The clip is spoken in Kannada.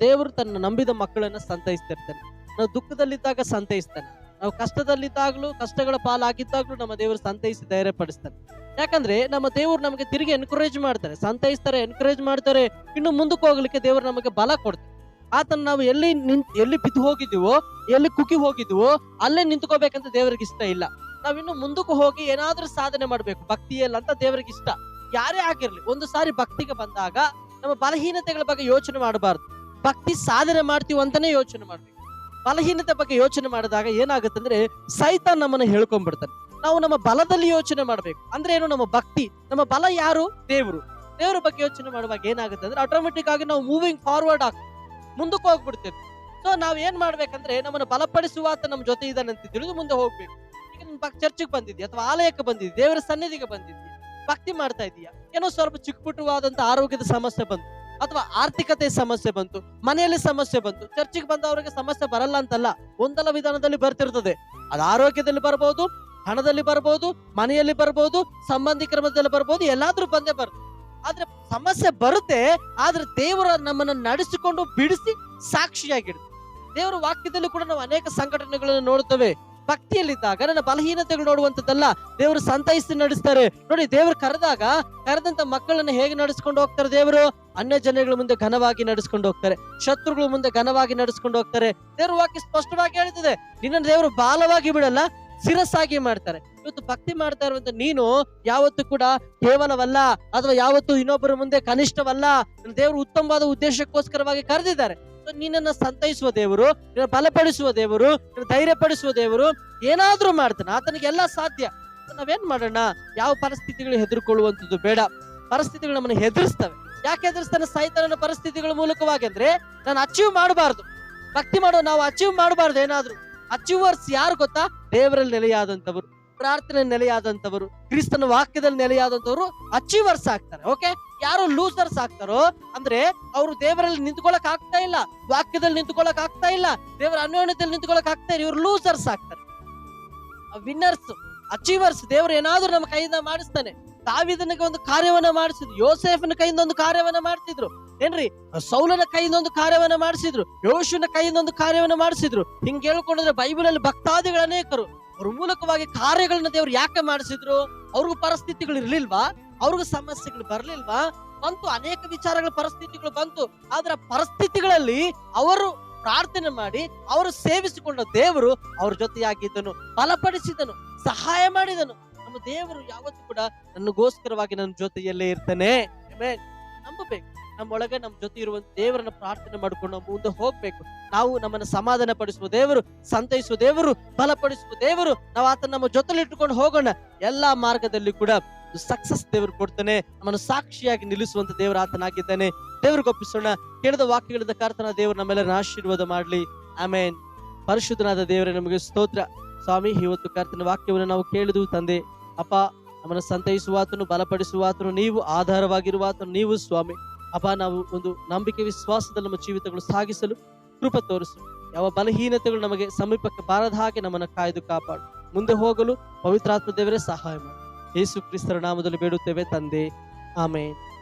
ದೇವರು ತನ್ನ ನಂಬಿದ ಮಕ್ಕಳನ್ನ ಸಂತೈಸ್ತಿರ್ತಾನೆ. ನಾವು ದುಃಖದಲ್ಲಿದ್ದಾಗ ಸಂತೈಸ್ತಾನೆ. ನಾವು ಕಷ್ಟದಲ್ಲಿದ್ದಾಗ್ಲೂ, ಕಷ್ಟಗಳ ಪಾಲಾಗಿದ್ದಾಗಲೂ ನಮ್ಮ ದೇವರು ಸಂತೈಸಿ ಧೈರ್ಯ ಪಡಿಸ್ತಾನೆ ಯಾಕಂದ್ರೆ ನಮ್ಮ ದೇವರು ನಮಗೆ ತಿರುಗಿ ಎನ್ಕರೇಜ್ ಮಾಡ್ತಾರೆ. ಸಂತೈಸ್ತಾರೆ ಎನ್ಕರೇಜ್ ಮಾಡ್ತಾರೆ. ಇನ್ನು ಮುಂದಕ್ಕೆ ಹೋಗ್ಲಿಕ್ಕೆ ದೇವರು ನಮಗೆ ಬಲ ಕೊಡ್ತಾರೆ ಆತನ ನಾವು ಎಲ್ಲಿ ನಿಂತ್, ಎಲ್ಲಿ ಬಿದ್ದು ಹೋಗಿದ್ದೀವೋ, ಎಲ್ಲಿ ಕುಕ್ಕಿ ಹೋಗಿದ್ದೀವೋ, ಅಲ್ಲೇ ನಿಂತ್ಕೋಬೇಕಂತ ದೇವರಿಗೆ ಇಷ್ಟ ಇಲ್ಲ. ನಾವಿನ್ನು ಮುಂದಕ್ಕೆ ಹೋಗಿ ಏನಾದ್ರೂ ಸಾಧನೆ ಮಾಡ್ಬೇಕು. ಭಕ್ತಿಯಲ್ಲ ಅಂತ ದೇವರಿಗೆ ಇಷ್ಟ ಯಾರೇ ಆಗಿರ್ಲಿ, ಒಂದು ಸಾರಿ ಭಕ್ತಿಗೆ ಬಂದಾಗ ನಮ್ಮ ಬಲಹೀನತೆಗಳ ಬಗ್ಗೆ ಯೋಚನೆ ಮಾಡಬಾರ್ದು. ಭಕ್ತಿ ಸಾಧನೆ ಮಾಡ್ತೀವಿ ಅಂತಾನೆ ಯೋಚನೆ ಮಾಡ್ಬೇಕು. ಬಲಹೀನತೆ ಬಗ್ಗೆ ಯೋಚನೆ ಮಾಡಿದಾಗ ಏನಾಗುತ್ತೆ ಅಂದ್ರೆ ಸೈತಾನ್ ನಮ್ಮನ್ನ ಹೇಳ್ಕೊಂಡ್ಬಿಡ್ತಾನೆ. ನಾವು ನಮ್ಮ ಬಲದಲ್ಲಿ ಯೋಚನೆ ಮಾಡಬೇಕು. ಅಂದ್ರೆ ಏನು? ನಮ್ಮ ಭಕ್ತಿ. ನಮ್ಮ ಬಲ ಯಾರು? ದೇವರು. ದೇವರ ಬಗ್ಗೆ ಯೋಚನೆ ಮಾಡುವಾಗ ಏನಾಗುತ್ತೆ ಅಂದ್ರೆ ಆಟೋಮೆಟಿಕ್ ಆಗಿ ನಾವು ಮೂವಿಂಗ್ ಫಾರ್ವರ್ಡ್ ಆಗ್ತೀವಿ ಮುಂದಕ್ಕೆ ಹೋಗ್ಬಿಡ್ತೇವೆ. ಸೊ ನಾವ್ ಏನ್ ಮಾಡ್ಬೇಕಂದ್ರೆ ನಮ್ಮನ್ನ ಬಲಪಡಿಸುವ ಆತ ನಮ್ಮ ಜೊತೆ ಇದ್ದಾನೆ ಅಂತ ತಿಳಿದು ಮುಂದೆ ಹೋಗ್ಬೇಕು. ಈಗ ನಿನ್ ಚರ್ಚಿಗೆ ಬಂದಿದ್ಯಾ ಅಥವಾ ಆಲಯಕ್ಕೆ ಬಂದಿದ್ಯಾ? ದೇವರ ಸನ್ನಿಧಿಗೆ ಬಂದಿದ್ಯಾ? ಭಕ್ತಿ ಮಾಡ್ತಾ ಇದೀಯಾ? ಏನೋ ಸ್ವಲ್ಪ ಚಿಕ್ಕಪುಟ್ಟವಾದಂತ ಆರೋಗ್ಯದ ಸಮಸ್ಯೆ ಬಂತು. ಅಥವಾ ಆರ್ಥಿಕತೆ ಸಮಸ್ಯೆ ಬಂತು, ಮನೆಯಲ್ಲಿ ಸಮಸ್ಯೆ ಬಂತು, ಚರ್ಚಿಗೆ ಬಂದವರಿಗೆ ಸಮಸ್ಯೆ ಬರಲ್ಲ ಅಂತಲ್ಲ ಒಂದಲ್ಲ ವಿಧಾನದಲ್ಲಿ ಬರ್ತಿರ್ತದೆ. ಅದು ಆರೋಗ್ಯದಲ್ಲಿ ಬರಬಹುದು ಹಣದಲ್ಲಿ ಬರಬಹುದು ಮನೆಯಲ್ಲಿ ಬರಬಹುದು ಸಂಬಂಧಿಕರ ಮಧ್ಯದಲ್ಲಿ ಬರಬಹುದು ಎಲ್ಲಾದ್ರೂ ಬಂದೇ ಬರುತ್ತೆ ಆದ್ರೆ ಸಮಸ್ಯೆ ಬರುತ್ತೆ, ಆದ್ರೆ ದೇವರ ನಮ್ಮನ್ನ ನಡೆಸಿಕೊಂಡು ಬಿಡಿಸಿ ಸಾಕ್ಷಿಯಾಗಿಡುತ್ತೆ ದೇವರ ವಾಕ್ಯದಲ್ಲಿ ಕೂಡ ನಾವು ಅನೇಕ ಸಂಘಟನೆಗಳನ್ನು ನೋಡುತ್ತೇವೆ. ಭಕ್ತಿಯಲ್ಲಿದ್ದಾಗ, ನನ್ನ ಬಲಹೀನತೆಗಳು ನೋಡುವಂತದ್ದಲ್ಲ ದೇವರು ಸಂತೈಸಿ ನಡೆಸ್ತಾರೆ. ನೋಡಿ, ದೇವರು ಕರೆದಾಗ ಕರೆದಂತ ಮಕ್ಕಳನ್ನ ಹೇಗೆ ನಡೆಸ್ಕೊಂಡು ಹೋಗ್ತಾರೆ ದೇವರು? ಅನ್ಯ ಜನಗಳ ಮುಂದೆ ಘನವಾಗಿ ನಡೆಸ್ಕೊಂಡು ಹೋಗ್ತಾರೆ. ಶತ್ರುಗಳ ಮುಂದೆ ಘನವಾಗಿ ನಡೆಸ್ಕೊಂಡು ಹೋಗ್ತಾರೆ. ದೇವ್ರ ವಾಕ್ಯ ಸ್ಪಷ್ಟವಾಗಿ ಹೇಳ್ತದೆ. ನಿನ್ನ ದೇವರು ಬಾಲವಾಗಿ ಬಿಡಲ್ಲ, ಶಿರಸ್ಸಾಗಿ ಮಾಡ್ತಾರೆ. ಇವತ್ತು ಭಕ್ತಿ ಮಾಡ್ತಾ ಇರುವಂತ ನೀನು ಯಾವತ್ತು ಕೂಡ ಕೇವಲವಲ್ಲ ಅಥವಾ ಯಾವತ್ತು ಇನ್ನೊಬ್ಬರ ಮುಂದೆ ಕನಿಷ್ಠವಲ್ಲ ದೇವರು ಉತ್ತಮವಾದ ಉದ್ದೇಶಕ್ಕೋಸ್ಕರವಾಗಿ ಕರೆದಿದ್ದಾರೆ. ನಿನ್ನನ್ನು ಸಂತೈಸುವ ದೇವರು, ನಿನ್ನ ಬಲಪಡಿಸುವ ದೇವರು, ನಿನ್ನ ಧೈರ್ಯಪಡಿಸುವ ದೇವರು ಏನಾದ್ರೂ ಮಾಡ್ತಾನೆ. ಆತನಿಗೆಲ್ಲ ಸಾಧ್ಯ. ನಾವೇನ್ ಮಾಡೋಣ? ಯಾವ ಪರಿಸ್ಥಿತಿಗಳು ಹೆದರ್ಕೊಳ್ಳುವಂಥದ್ದು ಬೇಡ. ಪರಿಸ್ಥಿತಿಗಳು ನಮ್ಮನ್ನ ಹೆದರ್ಸ್ತವೆ. ಯಾಕೆ ಎದುರಿಸ್ತಾನೆ ಸೈತಾನನ ಪರಿಸ್ಥಿತಿಗಳ ಮೂಲಕವಾಗಿ ಅಂದ್ರೆ ನಾನು ಅಚೀವ್ ಮಾಡಬಾರ್ದು. ಭಕ್ತಿ ಮಾಡೋ ನಾವು ಅಚೀವ್ ಮಾಡಬಾರ್ದು ಏನಾದ್ರು. ಅಚೀವರ್ಸ್ ಯಾರು ಗೊತ್ತಾ? ದೇವರಲ್ಲಿ ನೆಲೆಯಾದಂತವರು ಪ್ರಾರ್ಥನೆ ನೆಲೆಯಾದಂತವರು ಕ್ರಿಸ್ತನ ವಾಕ್ಯದಲ್ಲಿ ನೆಲೆಯಾದಂತವರು ಅಚೀವರ್ಸ್ ಆಗ್ತಾರೆ ಓಕೆ ಯಾರು ಲೂಸರ್ಸ್ ಆಗ್ತಾರೋ ಅಂದ್ರೆ ಅವರು ದೇವರಲ್ಲಿ ನಿಂತ್ಕೊಳಕ್ ಆಗ್ತಾ ಇಲ್ಲ, ವಾಕ್ಯದಲ್ಲಿ ನಿಂತ್ಕೊಳಕ್ ಆಗ್ತಾ ಇಲ್ಲ, ದೇವರ ಅನ್ಯೋನ್ಯತೆಯಲ್ಲಿ ನಿಂತ್ಕೊಳಕ್ ಆಗ್ತಾ ಇಲ್ಲ, ಇವ್ರು ಲೂಸರ್ಸ್ ಆಗ್ತಾರೆ. ವಿನ್ನರ್ಸ್ ಅಚೀವರ್ಸ್ ದೇವರು ಏನಾದ್ರೂ ನಮ್ಮ ಕೈಯಿಂದ ಮಾಡಿಸ್ತಾನೆ. ದಾವಿದನಿಗೆ ಒಂದು ಕಾರ್ಯವನ್ನ ಮಾಡಿಸಿದ್ರು. ಯೋಸೆಫ್ನ ಕೈಯಿಂದ ಒಂದು ಕಾರ್ಯವನ್ನ ಮಾಡಿಸಿದ್ರು. ಏನ್ರಿ? ಸೌಲನ ಕೈಯಿಂದ ಒಂದು ಕಾರ್ಯವನ್ನ ಮಾಡಿಸಿದ್ರು. ಯೋಶುನ ಕೈಯಿಂದ ಒಂದು ಕಾರ್ಯವನ್ನ ಮಾಡಿಸಿದ್ರು. ಹಿಂಗ್ ಹೇಳ್ಕೊಂಡ್ರೆ ಬೈಬಲ್ ಅಲ್ಲಿ ಭಕ್ತಾದಿಗಳು ಅನೇಕರು. ಅವ್ರ ಮೂಲಕವಾಗಿ ಕಾರ್ಯಗಳನ್ನ ದೇವ್ರು ಯಾಕೆ ಮಾಡಿಸಿದ್ರು? ಅವ್ರಿಗೂ ಪರಿಸ್ಥಿತಿಗಳು ಇರ್ಲಿಲ್ವಾ? ಅವ್ರಿಗೂ ಸಮಸ್ಯೆಗಳು ಬರ್ಲಿಲ್ವಾ? ಬಂತು, ಅನೇಕ ವಿಚಾರಗಳ ಪರಿಸ್ಥಿತಿಗಳು ಬಂತು. ಆದ್ರೆ ಪರಿಸ್ಥಿತಿಗಳಲ್ಲಿ ಅವರು ಪ್ರಾರ್ಥನೆ ಮಾಡಿ, ಅವರು ಸೇವಿಸಿಕೊಂಡ ದೇವರು ಅವ್ರ ಜೊತೆಯಾಗಿದ್ದನು ಬಲಪಡಿಸಿದನು ಸಹಾಯ ಮಾಡಿದನು. ನಮ್ಮ ದೇವರು ಯಾವತ್ತೂ ಕೂಡ ನನಗೋಸ್ಕರವಾಗಿ ನನ್ನ ಜೊತೆಯಲ್ಲೇ ಇರ್ತಾನೆ. ನಂಬಬೇಕು. ನಮ್ಮೊಳಗೆ ನಮ್ಮ ಜೊತೆ ಇರುವಂತ ದೇವರನ್ನ ಪ್ರಾರ್ಥನೆ ಮಾಡ್ಕೊಂಡು ನಾವು ಮುಂದೆ ಹೋಗ್ಬೇಕು. ನಾವು ನಮ್ಮನ್ನ ಸಮಾಧಾನ ಪಡಿಸುವ ದೇವರು, ಸಂತೈಸುವ ದೇವರು, ಬಲಪಡಿಸುವ ದೇವರು. ನಾವು ಆತನ ನಮ್ಮ ಜೊತೆಲಿ ಇಟ್ಟುಕೊಂಡು ಹೋಗೋಣ. ಎಲ್ಲಾ ಮಾರ್ಗದಲ್ಲಿ ಕೂಡ ಸಕ್ಸಸ್ ದೇವರು ಕೊಡ್ತಾನೆ. ನಮ್ಮನ್ನು ಸಾಕ್ಷಿಯಾಗಿ ನಿಲ್ಲಿಸುವಂತ ದೇವರು ಆತನಾಗಿದ್ದಾನೆ. ದೇವ್ರಿಗೆ ಒಪ್ಪಿಸೋಣ. ಕೇಳಿದ ವಾಕ್ಯಗಳಿಂದ ಕರ್ತನ ದೇವರು ನಮ್ಮೆಲ್ಲರನ್ನ ಆಶೀರ್ವಾದ ಮಾಡ್ಲಿ. ಆಮೇನ್ ಪರಿಶುದ್ಧನಾದ ದೇವರೇ, ನಮಗೆ ಸ್ತೋತ್ರ. ಸ್ವಾಮಿ, ಇವತ್ತು ಕರ್ತನ ವಾಕ್ಯವನ್ನು ನಾವು ಕೇಳಿದ್ವು ತಂದೆ. ಅಪ್ಪ, ನಮ್ಮನ್ನು ಸಂತೈಸುವಾತನು ಬಲಪಡಿಸುವಾತನು ನೀವು ಆಧಾರವಾಗಿರುವಾತನು ನೀವು ಸ್ವಾಮಿ. ಅಪ್ಪ, ನಾವು ಒಂದು ನಂಬಿಕೆ, ವಿಶ್ವಾಸದಲ್ಲಿ ನಮ್ಮ ಜೀವಿತಗಳು ಸಾಗಿಸಲು ಕೃಪ ತೋರಿಸು. ಯಾವ ಬಲಹೀನತೆಗಳು ನಮಗೆ ಸಮೀಪಕ್ಕೆ ಬಾರದ ಹಾಗೆ ನಮ್ಮನ್ನು ಕಾಯ್ದು ಕಾಪಾಡು. ಮುಂದೆ ಹೋಗಲು ಪವಿತ್ರಾತ್ಮ ದೇವರೇ ಸಹಾಯ ಮಾಡು. ಯೇಸು ಕ್ರಿಸ್ತರ ನಾಮದಲ್ಲಿ ಬೇಡುತ್ತೇವೆ ತಂದೆ. ಆಮೇನ್.